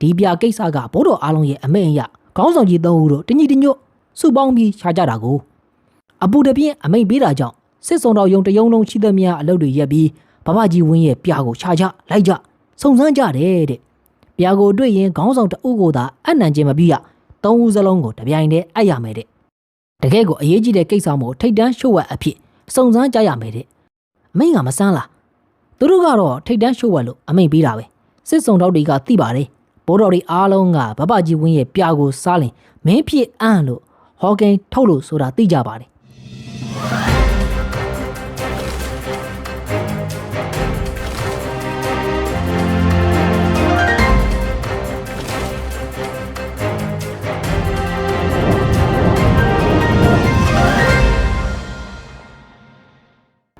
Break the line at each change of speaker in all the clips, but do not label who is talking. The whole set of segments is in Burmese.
ဒီပြကိစ္စကဘိုးတော်အားလုံးရဲ့အမိန့်အရခေါင်းဆောင်ကြီးသုံးဦးတို့တညီတညွတ်စုပေါင်းပြီးရှာကြတာကိုအပူတပြင်းအမိန့်ပေးတာကြောင့်စစ်စုံတော်ယုံတယုံလုံးရှိသမျှအလုပ်တွေရက်ပြီးဘဘကြီးဝင်းရဲ့ပြကိုရှာကြလိုက်ကြစုံစမ်းကြတယ်တဲ့ပြကိုတွေ့ရင်ခေါင်းဆောင်တအုပ်ကိုသာအနံ့ချင်းမပြီးရသုံးဦးစလုံးကိုတပြိုင်တည်းအပ်ရမယ်တဲ့တကယ်ကိုအရေးကြီးတဲ့ကိစ္စမို့ထိတ်တန်းရှို့ဝက်အဖြစ်စုံစမ်းကြရမယ်တဲ့အမိန့်ကမဆန်းလားသူတို့ကတော့ထိတ်တန်းရှို့ဝက်လို့အမိန့်ပေးတာပဲစစ်စုံတော်တွေကသိပါတယ် ဘိုးတော်တွေအားလုံးကဘဘကြီးဝင်းရဲ့ပြကိုစားလင်မင်းဖြစ်အံ့လို့ဟော်ကိန်းထုတ်လို့ဆိုတာသိကြပါတယ်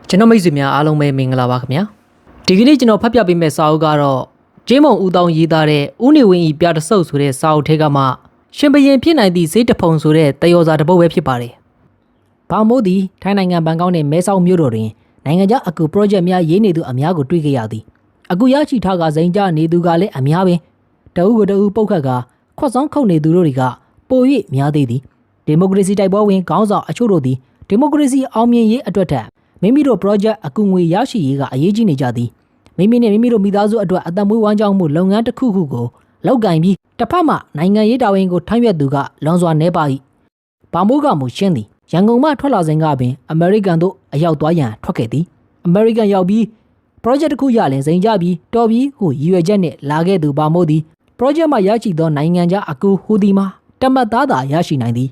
ကျွန်တော်မိတ်ဆွေများအားလုံးပဲမင်္ဂလာပါခင်ဗျာဒီကနေ့ကျွန်တော်ဖတ်ပြပေးမယ့်စာအုပ်ကတော့ ဂျင်းမုံဦးတောင်းရေးသားတဲ့ဦးနေဝင်းဤပြတဆုပ်ဆိုတဲ့စာအုပ်ထဲကမှရှင်ဘရင်ဖြစ်နိုင်သည့်စိတ်တဖုံဆိုတဲ့တယောစာတစ်ပုဒ်ပဲဖြစ်ပါတယ်။ဘာမို့သည်ထိုင်းနိုင်ငံဘန်ကောက်နဲ့မဲဆောက်မြို့တော်တွင်နိုင်ငံခြားအကူ project များရေးနေသူအများကိုတွေ့ကြရသည်။အခုရရှိထားကစိန်ကြနေသူကလည်းအများပင်တအုပ်ကတအုပ်ပုတ်ခတ်ကခွတ်ဆောင်ခုတ်နေသူတို့တွေကပို၍များသေးသည်။ဒီမိုကရေစီတိုက်ပွဲဝင်ခေါင်းဆောင်အချို့တို့သည်ဒီမိုကရေစီအောင်မြင်ရေးအတွက်ထက်မိမိတို့ project အကူငွေရရှိရေးကအရေးကြီးနေကြသည် မိမိနဲ့မိမိတို့မိသားစုအတွက်အသက်မွေးဝမ်းကြောင်းမှုလုပ်ငန်းတစ်ခုခုကိုလောက်ကင်ပြီးတစ်ဖက်မှနိုင်ငံရေးတာဝန်ကိုထမ်းရွက်သူကလွန်စွာနေပါ၏ဘာမိုးကမူရှင်းသည်ရန်ကုန်မှထွက်လာစဉ်ကပင်အမေရိကန်သို့အရောက်သွားရန်ထွက်ခဲ့သည်အမေရိကန်ရောက်ပြီး project တစ်ခုရလင်စိန်ကြပြီးတော်ပြီးဟုရည်ရွယ်ချက်နဲ့လာခဲ့သူဘာမိုးသည် project မှာရရှိသောနိုင်ငံခြားအကူဟူဒီမှာတမတ်သားသာရရှိနိုင်သည်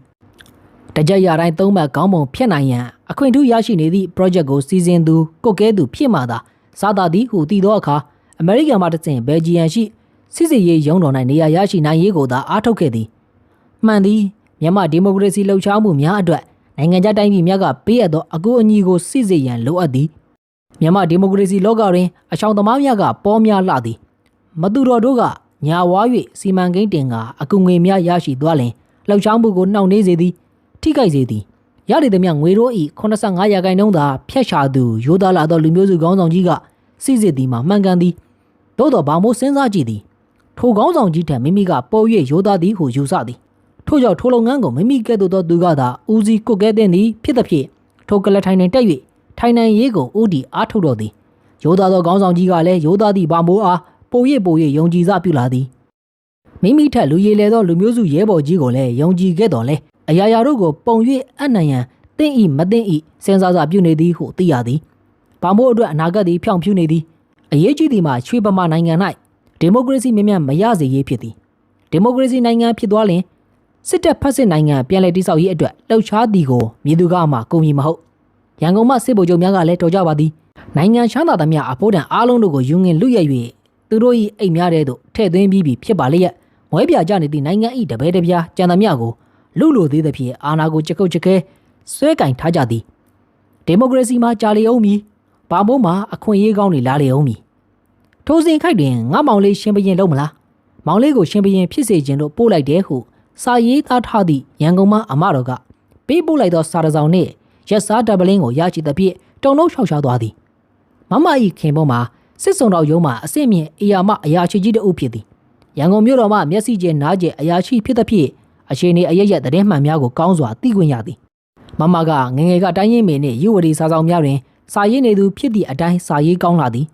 တကြက်ရတိုင်းသုံးမှတ်ကောင်းပုံဖြစ်နိုင်ရန်အခွင့်အထူးရရှိနေသည့် project ကိုစီစဉ်သူကိုကဲသူဖြစ်မှသာ စားသာသည်ဟုတည်သောအခါအမေရိကန်မှတစ်ဆင့်ဘယ်ဂျီယန်ရှိစစ်စစ်ရေးရုံးတော်၌နေရာရရှိနိုင်ရေးကိုသာအားထုတ်ခဲ့သည်မှန်သည်မြန်မာဒီမိုကရေစီလှုပ်ရှားမှုများအတွက်နိုင်ငံခြားတိုင်းပြည်များကပေးအပ်သောအကူအညီကိုစစ်စစ်ရန်လိုအပ်သည်မြန်မာဒီမိုကရေစီလောကတွင်အချောင်သမားများကပေါ်များလှသည်မသူတော်တို့ကညာဝါ၍စီမံကိန်းတင်ကအကူငွေများရရှိသွားလင်လှုပ်ရှားမှုကိုနှောင့်နှေးစေသည်ထိခိုက်စေသည် ရရည်သည်မြငွေတို့ဤ85ရာခိုင်နှုန်းသာဖျက်ရှာသူရိုးသားလာသောလူမျိုးစုခေါင်းဆောင်ကြီးကစစ်စစ်သည်မှာမှန်ကန်သည်သို့တော်ဘာမို့စဉ်းစားကြည့်သည်ထိုခေါင်းဆောင်ကြီးထံမိမိကပေါ်၍ရိုးသားသည်ဟုယူဆသည်ထို့ကြောင့်ထိုလုပ်ငန်းကိုမိမိကဲ့သို့သောသူကသာဦးစီးကုတ်ကဲတဲ့သည်ဖြစ်သဖြင့်ထိုကလထိုင်တွင်တက်၍ထိုင်နိုင်ရေးကိုဦးတီအားထုတ်တော်သည်ရိုးသားသောခေါင်းဆောင်ကြီးကလည်းရိုးသားသည့်ဘာမို့အားပို၍ပို၍ယုံကြည်စပြုလာသည်မိမိထက်လူရည်လေသောလူမျိုးစုရဲဘော်ကြီးကိုလည်းယုံကြည်ခဲ့တော်လဲ အရာရာတို့ကိုပုံ၍အနံ့ရန်တင့်ဤမတင့်ဤစဉ်းစားစာပြုနေသည်ဟုသိရသည်။ဘာမို့အတွက်အနာဂတ်သည်ဖြောင့်ဖြူးနေသည်။အရေးကြီးသည်မှာချွေပမာနိုင်ငံ၌ဒီမိုကရေစီမြင်မြန်မရစေရေးဖြစ်သည်။ဒီမိုကရေစီနိုင်ငံဖြစ်သွားလျင်စစ်တပ်ဖက်စစ်နိုင်ငံပြန်လည်တည်ဆောက်ရေးအတွက်လှုပ်ရှားသည်ကိုမြေသူကမှကုန်ပြီမဟုတ်။ရန်ကုန်မှစစ်ဗိုလ်ချုပ်များကလည်းတော်ကြပါသည်။နိုင်ငံချမ်းသာသမျှအဖို့တန်အားလုံးတို့ကိုယူငင်လွတ်ရ၍သူတို့၏အိမ်များတဲ့သို့ထည့်သွင်းပြီးပြီဖြစ်ပါလျက်မွဲပြကြနေသည့်နိုင်ငံ၏တပည့်တပြားကြံသမျှကို လူလိုသေးသဖြင့်အာဏာကိုချက်ကုတ်ချက်ခဲဆွဲကင်ထားကြသည်ဒီမိုကရေစီမှာကြာလေအောင်မီဘာမို့မှာအခွင့်အရေးကောင်းတွေလာလေအောင်မီထိုစဉ်ခိုက်တွင်ငါမောင်လေးရှင်ဘရင်လုံးမလားမောင်လေးကိုရှင်ဘရင်ဖြစ်စေခြင်းလို့ပို့လိုက်တယ်ဟုစာရေးသားထားသည့်ရန်ကုန်မှအမတော်ကပေးပို့လိုက်သောစာတစ်စောင်နှင့်ရက်စားတပ်ပလင်းကိုရရှိသဖြင့်တုံလုံးရှောက်ရှားသွားသည်မမဤခင်ပေါ်မှာစစ်စုံတော်ရုံးမှာအစစ်မြင့်အရာမအရာရှိကြီးတအုပ်ဖြစ်သည်ရန်ကုန်မြို့တော်မှမျက်စိကျဲနားကျဲအရာရှိဖြစ်သဖြင့် အချိန်နေအရရက်သတင်းမှန်များကိုကောင်းစွာသိခွင့်ရသည်မမကငငယ်ကတိုင်းရင်းမင်းနှင့်ယူဝရီစာဆောင်များတွင် စာရေးနေသူဖြစ်သည့်အတိုင်းစာရေးကောင်းလာသည်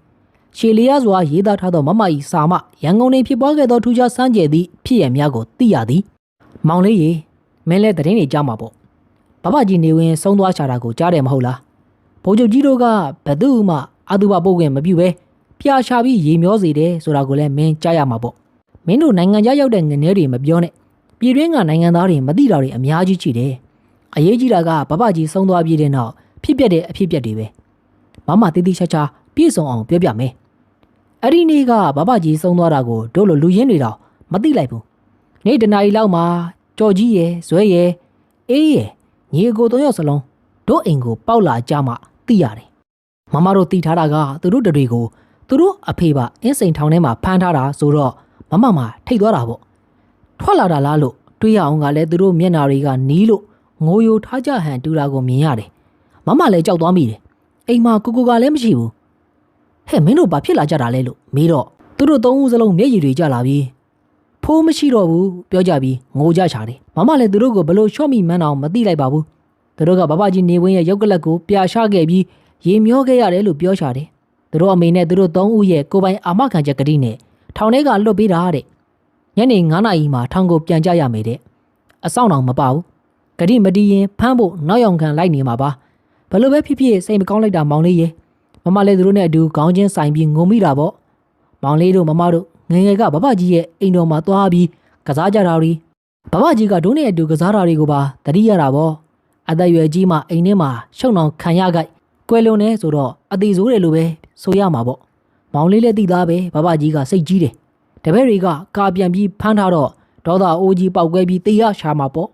ရှေလျားစွာရေးသားထားသောမမ၏စာမှရန်ကုန်တွင်ဖြစ်ပွားခဲ့သောထူးခြားစမ်းကြယ်သည့်ဖြစ်ရများကိုသိရသည်မောင်လေးရေမင်းလည်းသတင်းတွေကြားမှာပေါ့ဘဘကြီးနေဝင်ဆုံးသွားချတာကိုကြားတယ်မဟုတ်လားဘိုးချုပ်ကြီးတို့ကဘသူမှအာသူဘပို့ခွင့်မပြုဘဲပြာရှာပြီးရေမျောစေတယ်ဆိုတာကိုလည်းမင်းကြားရမှာပေါ့မင်းတို့နိုင်ငံခြားရောက်တဲ့ငနေတွေမပြောနဲ့ ပြည်တွင်းကနိုင်ငံသားတွေမသိတာတွေအများကြီးရှိတယ်အရေးကြီးတာကဘဘကြီးဆုံးသွားပြီးတဲ့နောက်ဖြစ်ပျက်တဲ့အဖြစ်ပျက်တွေပဲမမတီးတီးချာချာပြည့်စုံအောင်ပြောပြမယ်အဲ့ဒီနေ့ကဘဘကြီးဆုံးသွားတာကိုတို့လိုလူရင်းတွေတော့မသိလိုက်ဘူးနေ့တနာရီလောက်မှာကြော်ကြီးရယ်ဇွဲရယ်အေးရယ်ညီအကိုသုံးယောက်စလုံးတို့အိမ်ကိုပေါက်လာကြမှသိရတယ်မမတို့တီးထားတာကသူတို့တွေကိုသူတို့အဖေပါအင်းစိန်ထောင်ထဲမှာဖမ်းထားတာဆိုတော့မမမထိတ်သွားတာပေါ့ ထွက်လာတာလားလို့တွေးရအောင်ကလည်းသူတို့မျက်နာတွေကနီးလို့ငိုယိုထားကြဟန်တူတာကိုမြင်ရတယ်မမလည်းကြောက်သွားမိတယ်အိမ်မှာကိုကိုကလည်းမရှိဘူးဟဲ့မင်းတို့ဘာဖြစ်လာကြတာလဲလို့မေးတော့သူတို့သုံးဦးစလုံးမျက်ရည်တွေကျလာပြီးဖိုးမရှိတော့ဘူးပြောကြပြီးငိုကြချတယ်မမလည်းသူတို့ကိုဘလို့ရှော့မိမှန်းအောင်မသိလိုက်ပါဘူးသူတို့ကဘဘကြီးနေဝင်းရဲ့ရုပ်ကလပ်ကိုပြာရှခဲ့ပြီးရေမျောခဲ့ရတယ်လို့ပြောချတယ်သူတို့အမေနဲ့သူတို့သုံးဦးရဲ့ကိုယ်ပိုင်အာမခံချက်ကတိနဲ့ထောင်ထဲကလွတ်ပေးတာတဲ့ ညနေ9နာရီမှာထောင်ကိုပြန်ကြရမယ်တဲ့အဆောင်တော်မပါဘူးဂတိမတီးရင်ဖမ်းဖို့နောက်ယောင်ခံလိုက်နေမှာပါဘလို့ပဲဖြစ်ဖြစ်စိတ်မကောင်းလိုက်တာမောင်လေးရေမမလည်းသူတို့နဲ့အတူခေါင်းချင်းဆိုင်ပြီးငုံမိတာပေါ့မောင်လေးတို့မမတို့ငယ်ငယ်ကဘဘကြီးရဲ့အိမ်တော်မှာသွားပြီးကစားကြတာတွေဘဘကြီးကဒုနဲ့အတူကစားတာတွေကိုပါတတိရတာပေါ့အသက်အရွယ်ကြီးမှအိမ်ထဲမှာရှုံအောင်ခံရကြိုက်ကွယ်လွန်နေဆိုတော့အသေးဆိုးတယ်လို့ပဲဆိုရမှာပေါ့မောင်လေးလည်းသိသားပဲဘဘကြီးကစိတ်ကြီးတယ် တပည့်တွေကကာပြန်ပြီးဖမ်းထားတော့ဒေါသအိုးကြီးပေါက်ကွဲပြီးတေးရရှာမှာပေါ့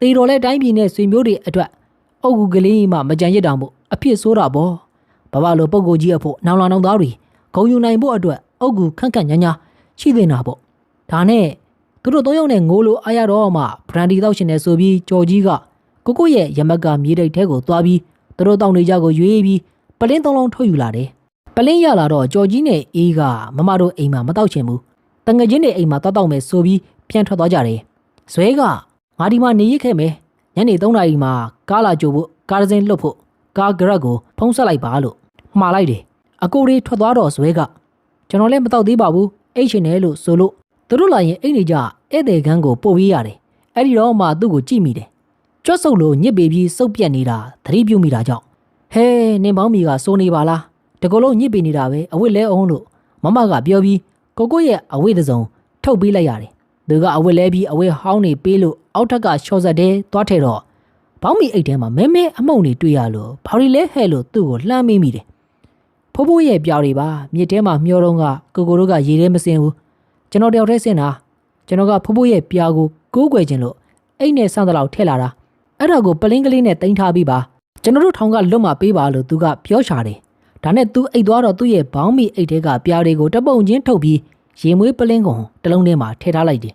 တေတော်လဲတိုင်းပြည်နဲ့ဆွေမျိုးတွေအတွက်အုတ်ကူကလေးမှမကြံရစ်တောင်မို့အဖြစ်ဆိုးတာပေါ့ဘဘလိုပုံကိုကြီးအဖို့နောင်လာနောင်သားတွေဂုံယူနိုင်ဖို့အတွက်အုတ်ကူခန့်ခန့်ညာညာရှိနေတာပေါ့ဒါနဲ့သူတို့သုံးယောက်နဲ့ငိုးလို့အားရတော့မှဘရန်ဒီတောက်ရှင်နေဆိုပြီးကြော်ကြီးကကိုကိုရဲ့ရမက်ကမြေတိတ်ထဲကိုသွားပြီးသူတို့တောင်းနေကြကိုရွေးပြီးပလင်းသုံးလုံးထုတ်ယူလာတယ်ပလင်းရလာတော့ကြော်ကြီးနဲ့အေးကမမတို့အိမ်မှာမတောက်ချင်ဘူး တငချင်းတွေအိမ်မှာတောက်တောက်မယ်ဆိုပြီးပြန်ထွက်သွားကြတယ်ဇွဲကငါဒီမှာနေရခဲ့မယ်ညနေ3နာရီမှာကားလာကြိုဖို့ကားတစ်စင်းလွတ်ဖို့ကားဂရက်ကိုဖုံးဆက်လိုက်ပါလို့မှားလိုက်တယ်အကိုတွေထွက်သွားတော့ဇွဲကကျွန်တော်လည်းမတောက်သေးပါဘူးအိတ်ရှင်တယ်လို့ဆိုလို့သူတို့လာရင်အိတ်နေကြဧည့်သည်ခန်းကိုပို့ပေးရတယ်အဲ့ဒီတော့မှသူ့ကိုကြည့်မိတယ်ကြွတ်ဆုပ်လို့ညစ်ပေပြီးစုပ်ပြက်နေတာသတိပြုမိတာကြောင့်ဟဲနင်ပေါင်းမီကစိုးနေပါလားတကလုံးညစ်ပေနေတာပဲအဝတ်လဲအောင်လို့မမကပြောပြီး ကိုကိုရဲ့အဝတ်တစ်စုံထုတ်ပေးလိုက်ရတယ်သူကအဝတ်လဲပြီးအဝတ်ဟောင်းနေပေးလို့အောက်ထက်ကရှော့ဆက်တဲ့သွားထဲတော့ဘောင်းမီအိတ်ထဲမှာမဲမဲအမုံတွေတွေ့ရလို့ဘာရီလဲဟဲ့လို့သူ့ကိုလှမ်းမိမိတယ်ဖိုးဖိုးရဲ့ပြော်တွေပါမြစ်ထဲမှာမျောတော့ကကိုကိုတို့ကရေထဲမစင်ဘူးကျွန်တော်တယောက်တည်းစင်တာကျွန်တော်ကဖိုးဖိုးရဲ့ပြော်ကိုကိုးကွယ်ခြင်းလို့အိတ်နဲ့ဆန်းတလောက်ထည့်လာတာအဲ့ဒါကိုပလင်းကလေးနဲ့တင်ထားပြီးပါကျွန်တော်တို့ထောင်ကလွတ်မှပေးပါလို့သူကပြောချတယ် ဒါနဲ့သူအိတ်သွားတော့သူ့ရဲ့ဘောင်းမီအိတ်ထဲကပြားတွေကိုတပုံချင်းထုတ်ပြီးရေမွေးပလင်းကုန်တစ်လုံးထဲမှာထည့်ထားလိုက်တယ်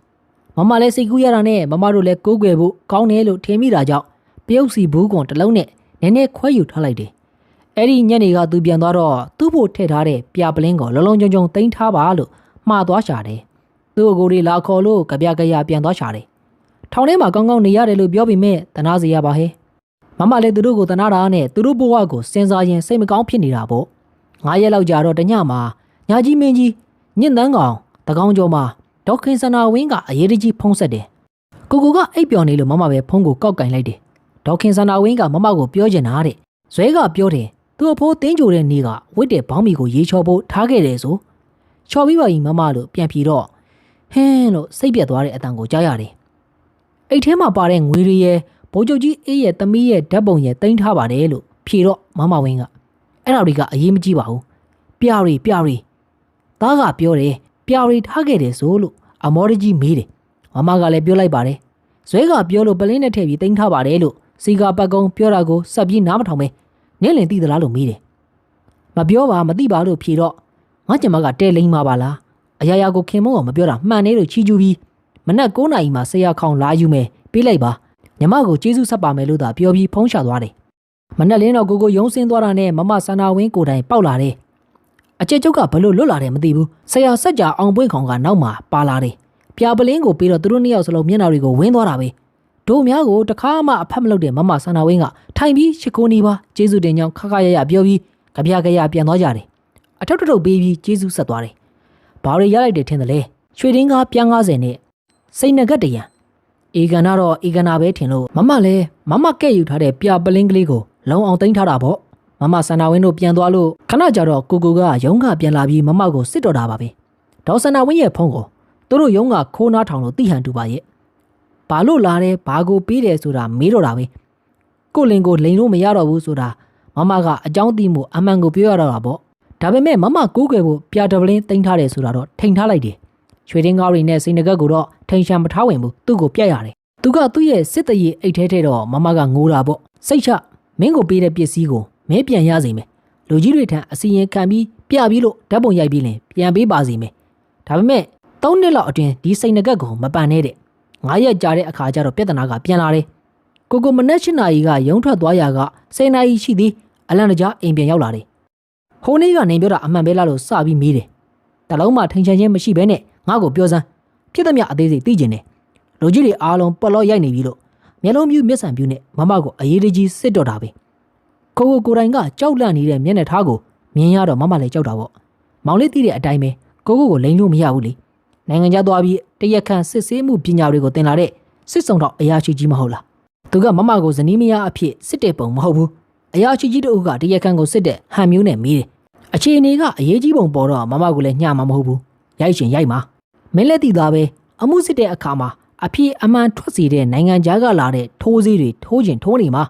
မမလည်းစိတ်ကူးရတာနဲ့မမတို့လည်းကိုးကွယ်ဖို့ကောင်းတယ်လို့ထင်မိတာကြောင့်ပယုတ်စီဘူးကွန်တစ်လုံးနဲ့နည်းနည်းခွဲယူထားလိုက်တယ်အဲ့ဒီညနေကသူပြန်သွားတော့သူ့ဖို့ထည့်ထားတဲ့ပြာပလင်းကိုလုံးလုံးကြုံကြုံတင်ထားပါလို့မှားသွားရှာတယ်သူ့ကိုယ်ကိုယ်လေးလာခေါ်လို့ကြပြကြရပြန်သွားရှာတယ်ထောင်ထဲမှာကောင်းကောင်းနေရတယ်လို့ပြောပြီးမြဲတနာစီရပါဟဲ့ မမလည်းသူတို့ကိုတနာတာနဲ့သူတို့ဘဝကိုစဉ်းစားရင်စိတ်မကောင်းဖြစ်နေတာပေါ့ငါးရက်လောက်ကြာတော့တညမှာညာကြီးမင်းကြီးညင့်တန်းကောင်တကောင်းကျော်မှာဒေါခင်စနာဝင်းကအရေးတကြီးဖုံးဆက်တယ်ကိုကိုကအိပ်ပျော်နေလို့မမပဲဖုံးကိုကောက်ကင်လိုက်တယ်ဒေါခင်စနာဝင်းကမမကိုပြောချင်တာတဲ့ဇွဲကပြောတယ်သူ့အဖိုးတင်းကြိုတဲ့နေ့ကဝစ်တဲ့ဘောင်းမီကိုရေချော်ဖို့ထားခဲ့တယ်ဆိုချော်ပြီးပါရင်မမလို့ပြန်ဖြေတော့ဟင်းလို့စိတ်ပြက်သွားတဲ့အတန်ကိုကြားရတယ်အိတ်ထဲမှာပါတဲ့ငွေတွေရဲ့ ဘိုးချုပ်ကြီးအေးရဲ့သမီးရဲ့ဓာတ်ပုံရဲ့တင်ထားပါတယ်လို့ဖြေတော့မမဝင်းကအဲ့ဒါတွေကအရေးမကြီးပါဘူးပြရီပြရီသားကပြောတယ်ပြရီထားခဲ့တယ်ဆိုလို့အမော်ရကြီးမေးတယ်မမကလည်းပြောလိုက်ပါတယ်ဇွဲကပြောလို့ပလင်းနဲ့ထည့်ပြီးတင်ထားပါတယ်လို့စီကာပတ်ကုံပြောတာကိုစပ်ပြီးနားမထောင်ပဲနင်းလင်သိသလားလို့မေးတယ်မပြောပါမသိပါလို့ဖြေတော့ငါကျမကတဲလိမ့်မှာပါလားအရာရာကိုခင်မုံကမပြောတာမှန်နေလို့ချီးကျူးပြီးမနက်9နာရီမှာဆရာခေါင်လာယူမယ်ပေးလိုက်ပါ ညီမကိုကျေးဇူးဆက်ပါမယ်လို့သာပြောပြီးဖုံးချသွားတယ်မနက်လင်းတော့ကိုကိုယုံစင်းသွားတာနဲ့မမဆန္ဒဝင်းကိုတိုင်ပေါက်လာတယ်အကျက်ကျုပ်ကဘလို့လွတ်လာတယ်မသိဘူးဆရာဆက်ကြအောင်ပွင့်ခေါင်ကနောက်မှာပါလာတယ်ပြာပလင်းကိုပြီးတော့သူတို့နှစ်ယောက်စလုံးမျက်နှာတွေကိုဝင်းသွားတာပဲတို့များကိုတခါမှအဖက်မလုပ်တဲ့မမဆန္ဒဝင်းကထိုင်ပြီးရှ िख ိုးနေပါကျေးဇူးတင်ကြောင်းခခရရပြောပြီးကြပြကြရပြန်သွားကြတယ်အထုပ်ထုပ်ပေးပြီးကျေးဇူးဆက်သွားတယ်ဘာတွေရလိုက်တယ်ထင်တယ်လေရွှေတင်းကားပြန်90နဲ့စိတ်နဂတ်တရံ အေဂန်ကတော့အေဂနာပဲထင်လို့မမလည်းမမကဲ့ယူထားတဲ့ပြပလင်းကလေးကိုလုံအောင်သိမ်းထားတာပေါ့မမဆန္ဒဝင်းတို့ပြန်သွားလို့ခဏကြာတော့ကိုကိုကရုံးကပြန်လာပြီးမမကိုစစ်တော်တာပါပဲဒေါ်ဆန္ဒဝင်းရဲ့ဖုန်းကိုသူတို့ရုံးကခိုးနားထောင်လို့တိဟန်တူပါရဲ့ဘာလို့လာတယ်ဘာကိုပေးတယ်ဆိုတာမေးတော့တာပဲကိုလင်ကိုလိန်လို့မရတော့ဘူးဆိုတာမမကအကြောင်းသိမှုအမှန်ကိုပြောရတော့တာပေါ့ဒါပေမဲ့မမကိုးကွယ်ဖို့ပြာတပလင်းတင်ထားတယ်ဆိုတာတော့ထိန်ထားလိုက်တယ် ရွှေတင်းကားတွေနဲ့စိန်နဂတ်ကိုတော့ထိန်ရှံမထားဝင်ဘူးသူ့ကိုပြတ်ရတယ်သူကသူ့ရဲ့စစ်တရေအိတ်ထဲထဲတော့မမကငိုတာပေါ့စိတ်ချမင်းကိုပေးတဲ့ပစ္စည်းကိုမဲပြန်ရစေမယ်လူကြီးတွေထံအစီရင်ခံပြီးပြပြီးလို့ဓာတ်ပုံရိုက်ပြီးလင်ပြန်ပေးပါစေမယ်ဒါပေမဲ့၃နှစ်လောက်အတွင်းဒီစိန်နဂတ်ကိုမပန်နဲ့တဲ့ငါးရက်ကြာတဲ့အခါကျတော့ပြဿနာကပြန်လာတယ်ကိုကိုမနက်၈နာရီကရုံထွက်သွားရာက10နာရီရှိသည်အလန်တကြားအိမ်ပြန်ရောက်လာတယ်ဟိုနေ့ကနေပြောတာအမှန်ပဲလားလို့စပြီးမေးတယ်တလုံးမှထိန်ချင်ချင်းမရှိဘဲနဲ့ ငါ့ကိုပြောစမ်း
ဖြစ်သမျှအသေးစိတ်သိကျင်တယ်လူကြီးတွေအားလုံးပလော့ရိုက်နေပြီလို့မျက်လုံးပြူးမျက်စံပြူးနဲ့မမကိုအရေးတကြီးစစ်တော့တာပဲကိုကိုကိုယ်တိုင်ကကြောက်လန့်နေတဲ့မျက်နှာထားကိုမြင်ရတော့မမလည်းကြောက်တာပေါ့မောင်လေးသိတဲ့အတိုင်းပဲကိုကိုကိုလိန်လို့မရဘူးလေနိုင်ငံခြားသွားပြီးတရက်ခန့်စစ်ဆေးမှုပညာတွေကိုသင်လာတဲ့စစ်ဆောင်တော့အရာရှိကြီးမဟုတ်လားသူကမမကိုဇနီးမယားအဖြစ်စစ်တဲ့ပုံမဟုတ်ဘူးအရာရှိကြီးတို့ကတရက်ခန့်ကိုစစ်တဲ့ဟန်မျိုးနဲ့မီးတယ်အခြေအနေကအရေးကြီးပုံပေါ်တော့မမကိုလည်းညှမှာမဟုတ်ဘူးရိုက်ရှင်ရိုက်မှာ မင်းလက်တည်သားပဲအမှုစစ်တဲ့အခါမှာအဖြစ်အမှန်ထွက်စီတဲ့နိုင်ငံခြားကလာတဲ့ထိုးစည်းတွေထိုးကျင်ထိုးနေမှာ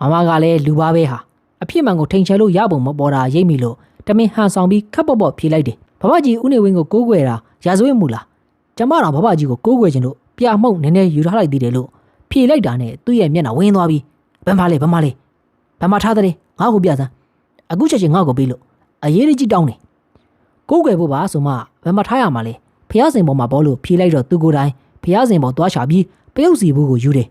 မမကလည်းလူပါပဲဟာအဖြစ်မှန်ကိုထိန်ချဲလို့ရပုံမပေါ်တာရိပ်မိလို့တမင်ဟန်ဆောင်ပြီးခပ်ပေါ့ပေါ့ဖြေလိုက်တယ်ဘဘကြီးဦးနေဝင်းကိုကိုးကွယ်တာရာဇဝတ်မှုလားကျမတော်ဘဘကြီးကိုကိုးကွယ်ခြင်းလို့ပြမှုန့်နည်းနည်းယူထားလိုက်သေးတယ်လို့ဖြေလိုက်တာနဲ့သူ့ရဲ့မျက်နှာဝင်းသွားပြီးဘယ်မှာလဲဘယ်မှာလဲဘယ်မှာထားတဲ့ငါ့ကိုပြစမ်းအခုချက်ချင်းငါ့ကိုပေးလို့အရေးကြီးတောင်းတယ်ကိုးကွယ်ဖို့ပါဆိုမှဘယ်မှာထားရမှာလဲ ဖះစင်ပေါ်မှာဘောလို့ဖြေလိုက်တော့သူကိုယ်တိုင်ဖះစင်ပေါ်သွားချပြီးပယုတ်စီဘူးကိုယူတယ်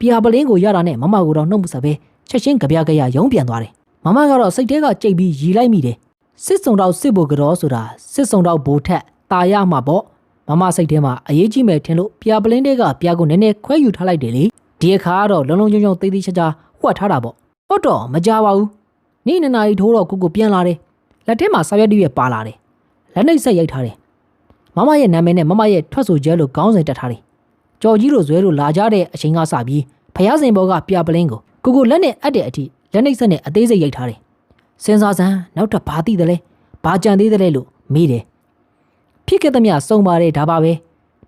ပြာပလင်းကိုရတာနဲ့မမကိုတော့နှုတ်မဆက်ပဲချက်ချင်းကြပြကြရရုံးပြန်သွားတယ်မမကတော့စိတ်ထဲကကြိတ်ပြီးရီလိုက်မိတယ်စစ်စုံတော့စစ်ဖို့ကြောဆိုတာစစ်စုံတော့ဘိုးထက်ตาရမှာပေါ့မမစိတ်ထဲမှာအရေးကြီးမယ်ထင်လို့ပြာပလင်းတွေကပြာကိုနည်းနည်းခွဲယူထားလိုက်တယ်လေဒီအခါကတော့လုံလုံချုံချုံသေးသေးချာချာဟွက်ထားတာပေါ့ဟုတ်တော့မကြပါဘူးနေ့နှစ်နာရီထိုးတော့ကိုကိုပြန်လာတယ်လက်ထဲမှာစာရွက်တည်းရပါလာတယ်လက်နှိပ်ဆက်ရိုက်ထားတယ် မမရဲ့နာမည်နဲ့မမရဲ့ထွက်ဆိုကျဲလို့ခေါင်းစဉ်တက်ထားတယ်ကြော်ကြီးတို့ဇွဲတို့လာကြတဲ့အချိန်ကစပြီးဖျားစင်ဘောကပြာပလင်းကိုကိုကိုလက်နဲ့အပ်တဲ့အထိလက်နှိပ်ဆက်နဲ့အသေးစိတ်ရိုက်ထားတယ်စဉ်းစားစမ်းနောက်ထပ်ဘာသိတယ်လဲဘာကြံသေးတယ်လဲလို့မေးတယ်ဖြစ်ခဲ့သမျှစုံပါတယ်ဒါပါပဲ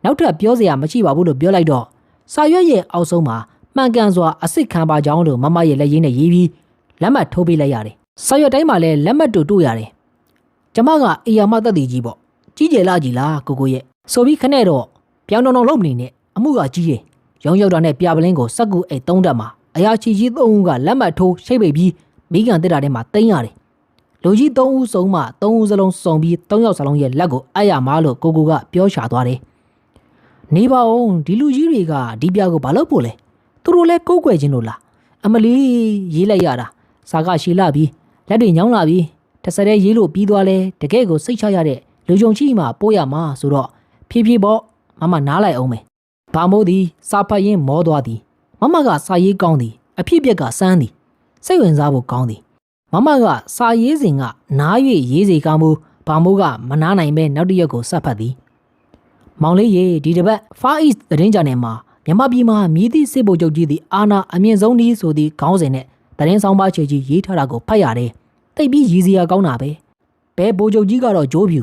နောက်ထပ်ပြောစရာမရှိပါဘူးလို့ပြောလိုက်တော့စာရွက်ရဲ့အောက်ဆုံးမှာမှန်ကန်စွာအစ်စ်ခံပါကြောင်းလို့မမရဲ့လက်ရင်းနဲ့ရေးပြီးလက်မှတ်ထိုးပေးလိုက်ရတယ်စာရွက်တိုင်းမှာလည်းလက်မှတ်တူတို့ရတယ်ကျမကအေယာမသက်တည်ကြီးပေါ့ ကြီးကျယ်လာကြီးလားကိုကိုရဲ့ဆိုပြီးခနဲ့တော့ပြောင်းတောင်တောင်လုံးမနေနဲ့အမှုကကြီးတယ်ရောင်ရောက်တာနဲ့ပြပလင်းကိုစက်ကူအိတ်သုံးတက်မှာအရာချီကြီးသုံးဦးကလက်မှတ်ထိုးရှိတ်ပိတ်ပြီးမိကန်တက်တာထဲမှာတင်းရတယ်လူကြီးသုံးဦးစုံမှသုံးဦးစလုံးစုံပြီးသုံးယောက်စလုံးရဲ့လက်ကိုအပ်ရမားလို့ကိုကိုကပြောရှာသွားတယ်နေပါအောင်ဒီလူကြီးတွေကဒီပြကိုဘာလို့ပို့လဲသူတို့လဲကိုးကွယ်ခြင်းလို့လားအမလီရေးလိုက်ရတာစာကရှည်လာပြီးလက်တွေညောင်းလာပြီးတစ်စက်တည်းရေးလို့ပြီးသွားလဲတကယ်ကိုစိတ်ချရတဲ့ လူကြုံချီမှပို့ရမှာဆိုတော့ဖြည်းဖြည်းပေါ့မမနားလိုက်အောင်မယ်ဘာမို့သည်စာဖတ်ရင်မောသွားသည်မမကစာရေးကောင်းသည်အဖြစ်ပြက်ကစမ်းသည်စိတ်ဝင်စားဖို့ကောင်းသည်မမကစာရေးစဉ်ကနား၍ရေးစီကောင်းမှုဘာမို့ကမနာနိုင်ပဲနောက်တစ်ရက်ကိုဆက်ဖတ်သည်မောင်လေးရေဒီတစ်ပတ် Far East သတင်းကြံနယ်မှာမြန်မာပြည်မှာမြည်သည့်စစ်ဗိုလ်ချုပ်ကြီးသည်အာနာအမြင့်ဆုံးနည်းဆိုသည့်ခေါင်းစဉ်နဲ့သတင်းဆောင်ပါချေကြီးရေးထားတာကိုဖတ်ရတယ်တိတ်ပြီးရည်စရာကောင်းတာပဲဘဲဗိုလ်ချုပ်ကြီးကတော့ဂျိုးဖြူ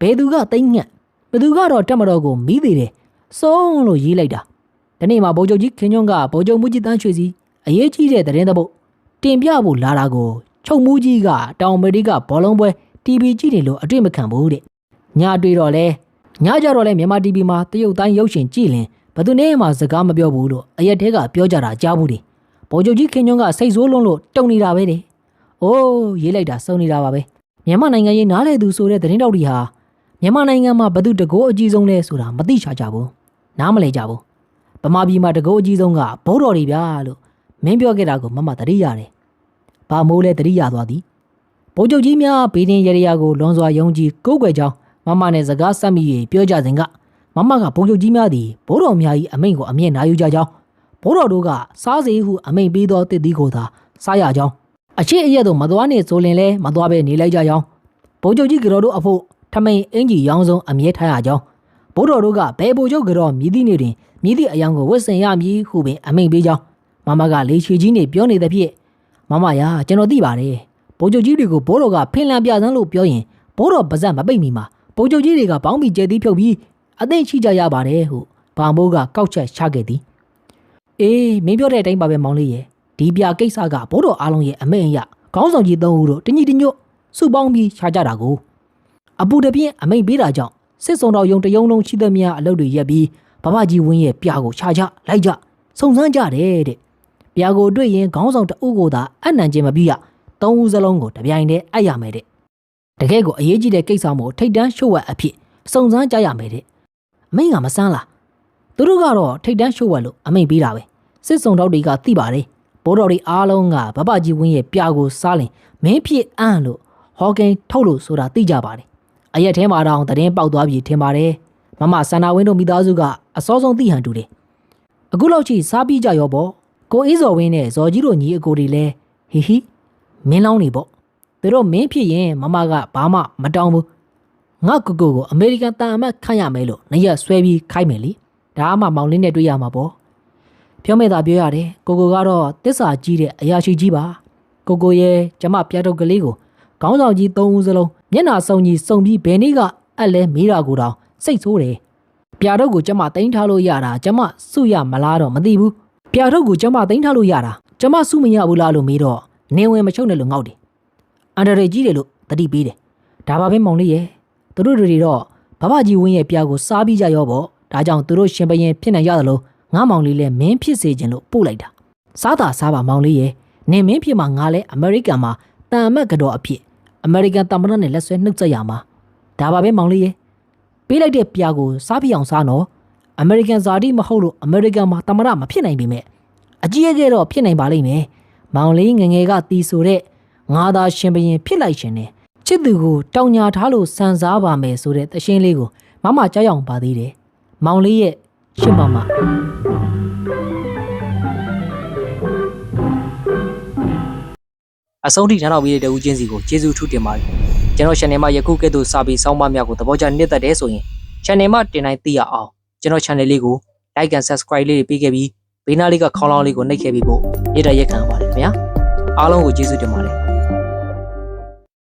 ဘဲသူကတိတ်ငှက်ဘသူကတော့တက်မတော်ကိုမီးသေးတယ်စုံးလို့ရေးလိုက်တာဒီနေ့မှာဗိုလ်ချုပ်ကြီးခင်ညွန့်ကဗိုလ်ချုပ်မှုကြီးတန်းရွှေစီအရေးကြီးတဲ့သတင်းသဘုတ်တင်ပြဖို့လာတာကိုချုပ်မှုကြီးကတောင်အမေရိကဘောလုံးပွဲ TV ကြည့်နေလို့အတွေ့မခံဘူးတဲ့ညတွေ့တော့လဲညကြတော့လဲမြန်မာ TV မှာတရုတ်တိုင်းရုပ်ရှင်ကြည့်လင်ဘသူနဲ့မှစကားမပြောဘူးလို့အရက်တဲကပြောကြတာကြားဘူးတယ်ဗိုလ်ချုပ်ကြီးခင်ညွန့်ကစိတ်ဆိုးလုံးလို့တုံနေတာပဲတဲ့အိုးရေးလိုက်တာစုံနေတာပါပဲမြန်မာနိုင်ငံရေးနားလေသူဆိုတဲ့သတင်းတောက်တွေဟာ မြန်မာနိုင်ငံမှာဘသူတကိုးအကြီးဆုံးလဲဆိုတာမသိချကြဘူးနားမလဲကြဘူးဗမာပြည်မှာတကိုးအကြီးဆုံးကဘိုးတော်တွေဗျာလို့မင်းပြောခဲ့တာကိုမမသတိရတယ်ဘာမိုးလဲသတိရသွားသည်ဗိုလ်ချုပ်ကြီးများဘေးဒင်းရရရာကိုလွန်စွာယုံကြည်ကိုးကွယ်ကြောင်းမမနဲ့စကားဆက်မိ၍ပြောကြစဉ်ကမမကဗိုလ်ချုပ်ကြီးများသည်ဘိုးတော်များ၏အမိန့်ကိုအမြင့်နာယူကြကြောင်းဘိုးတော်တို့ကစားစီဟုအမိန့်ပေးသောတစ်သီးကိုသာစားရကြောင်းအချစ်အရက်တို့မသွားနေဆိုရင်လဲမသွားပဲနေလိုက်ကြကြောင်းဗိုလ်ချုပ်ကြီးကြော်တို့အဖို့ ထမိန်အင်ကြီးရောင်းဆုံးအမြဲထားရကြောင်းဘိုးတော်တို့ကဘယ်ဗိုလ်ချုပ်ကြောမြည်သည့်နေတွင်မြည်သည့်အယောင်ကိုဝတ်ဆင်ရမည်ဟုပင်အမိန့်ပေးကြောင်းမမကလေချီကြီးနေပြောနေသဖြင့်မမရာကျွန်တော်သိပါတယ်ဗိုလ်ချုပ်ကြီးတွေကိုဘိုးတော်ကဖင်လန်ပြစမ်းလို့ပြောရင်ဘိုးတော်ပါဇက်မပိတ်မီမှာဗိုလ်ချုပ်ကြီးတွေကပေါင်းပြီးကျဲသီးဖြုတ်ပြီးအသိရှိကြရပါတယ်ဟုဘာမိုးကကောက်ချက်ချခဲ့သည်အေးမင်းပြောတဲ့အတိုင်းပါပဲမောင်လေးရဲ့ဒီပြကိစ္စကဘိုးတော်အားလုံးရဲ့အမိန့်အရခေါင်းဆောင်ကြီးသုံးဦးတို့တညီတညွတ်စုပေါင်းပြီးခြားကြတာကို အပူတပြင်းအမိန့်ပေးတာကြောင့်စစ်စုံတော်ယုံတယုံလုံးရှိသမျှအလုပ်တွေရက်ပြီးဘဘကြီးဝင်းရဲ့ပြာကိုခြားကြလိုက်ကြစုံစမ်းကြတယ်တဲ့ပြာကိုတွေ့ရင်ခေါင်းဆောင်တအုပ်ကိုသာအနံ့ခြင်းမပြီးရသုံးဦးစလုံးကိုတပြိုင်တည်းအပ်ရမယ်တဲ့တကယ်ကိုအရေးကြီးတဲ့ကိစ္စမို့ထိတ်တန်းရှို့ဝက်အဖြစ်စုံစမ်းကြရမယ်တဲ့အမိန့်ကမဆန်းလားသူတို့ကတော့ထိတ်တန်းရှို့ဝက်လို့အမိန့်ပေးတာပဲစစ်စုံတော်တွေကသိပါတယ်ဘိုးတော်တွေအားလုံးကဘဘကြီးဝင်းရဲ့ပြာကိုစားလင်မင်းဖြစ်အံ့လို့ဟော်ကိန်းထုတ်လို့ဆိုတာသိကြပါတယ် အရက်ထဲမှာတောင်သတင်းပေါက်သွားပြီထင်ပါတယ်မမစန္ဒဝင်းတို့မိသားစုကအစောဆုံးသိဟန်တူတယ်အခုလောက်ချီစားပြီးကြရောပေါ့ကိုအေးစော်ဝင်းနဲ့ဇော်ကြီးတို့ညီအကိုတွေလည်းဟီဟီမင်းလောင်းနေပေါ့သူတို့မင်းဖြစ်ရင်မမကဘာမှမတောင်းဘူးငါကိုကိုကိုအမေရိကန်တန်အမတ်ခန့်ရမယ်လို့နှစ်ရက်ဆွဲပြီးခိုင်းမယ်လေဒါမှမောင်လေးနဲ့တွေ့ရမှာပေါ့ပြောမဲ့သာပြောရတယ်ကိုကိုကတော့တစ္ဆာကြီးတဲ့အရာရှိကြီးပါကိုကိုရဲ့ကျမပြတ်တော့ကလေးကို ခေါင်းဆောင်ကြီး၃ဦးစလုံးမျက်နာစုံကြီးစုံပြီးဘယ်နည်းကအက်လဲမေးတာကိုတောင်စိတ်ဆိုးတယ်ပြာတော့ကိုကျမတိန်းထားလို့ရတာကျမစုရမလားတော့မသိဘူးပြာတော့ကိုကျမတိန်းထားလို့ရတာကျမစုမရဘူးလားလို့မေးတော့နေဝင်မချုပ်နဲ့လို့ငေါက်တယ်အန်ဒရကြီးတယ်လို့တတိပေးတယ်ဒါပါပဲမောင်လေးရဲ့သူတို့တွေတော့ဘဘကြီးဝင်းရဲ့ပြာကိုစားပြီးကြရောပေါ့ဒါကြောင့်သူတို့ရှင်ဘရင်ဖြစ်နေရတယ်လို့ငါမောင်လေးလည်းမင်းဖြစ်စေခြင်းလို့ပို့လိုက်တာစားတာစားပါမောင်လေးရဲ့နေမင်းဖြစ်မှာငါလည်းအမေရိကန်မှာတန်အမတ်ကတော့အဖြစ် အမေရိကန်တမန်တော်နဲ့လက်ဆွဲနှုတ်ဆက်ရမှာဒါပါပဲမောင်လေးရဲ့ပေးလိုက်တဲ့ပြာကိုစားပြအောင်စားနော်အမေရိကန်ဇာတိမဟုတ်လို့အမေရိကန်မှာတမရမဖြစ်နိုင်ပေမဲ့အကြီးအကျယ်တော့ဖြစ်နိုင်ပါလိမ့်မယ်မောင်လေးငယ်ငယ်ကတီးဆိုတဲ့ငါသာရှင်ဘရင်ဖြစ်လိုက်ရှင်နဲ့ချစ်သူကိုတောင်ညာထားလို့စံစားပါမယ်ဆိုတဲ့သရှင်းလေးကိုမမကြောက်ရအောင်ပါသေးတယ်မောင်လေးရဲ့ရှစ်မမ
အဆုံးထိနားထောင်ပြီးတဲ့တဦးချင်းစီကိုကျေးဇူးထူးတင်ပါတယ်ကျွန်တော် channel မှာယခုကဲ့သို့စာပေစောင်းပါများကိုသဘောကျနှစ်သက်တယ်ဆိုရင် channel မှာတင်တိုင်းသိရအောင်ကျွန်တော် channel လေးကို like and subscribe လေးတွေပေးခဲ့ပြီးဘေးနားလေးကခေါင်းလောင်းလေးကိုနှိပ်ခဲ့ပြီးဖို့နေ့တရက်ခံပါတယ်ခင်ဗျာအားလုံးကိုကျေးဇူးတင်ပါတယ်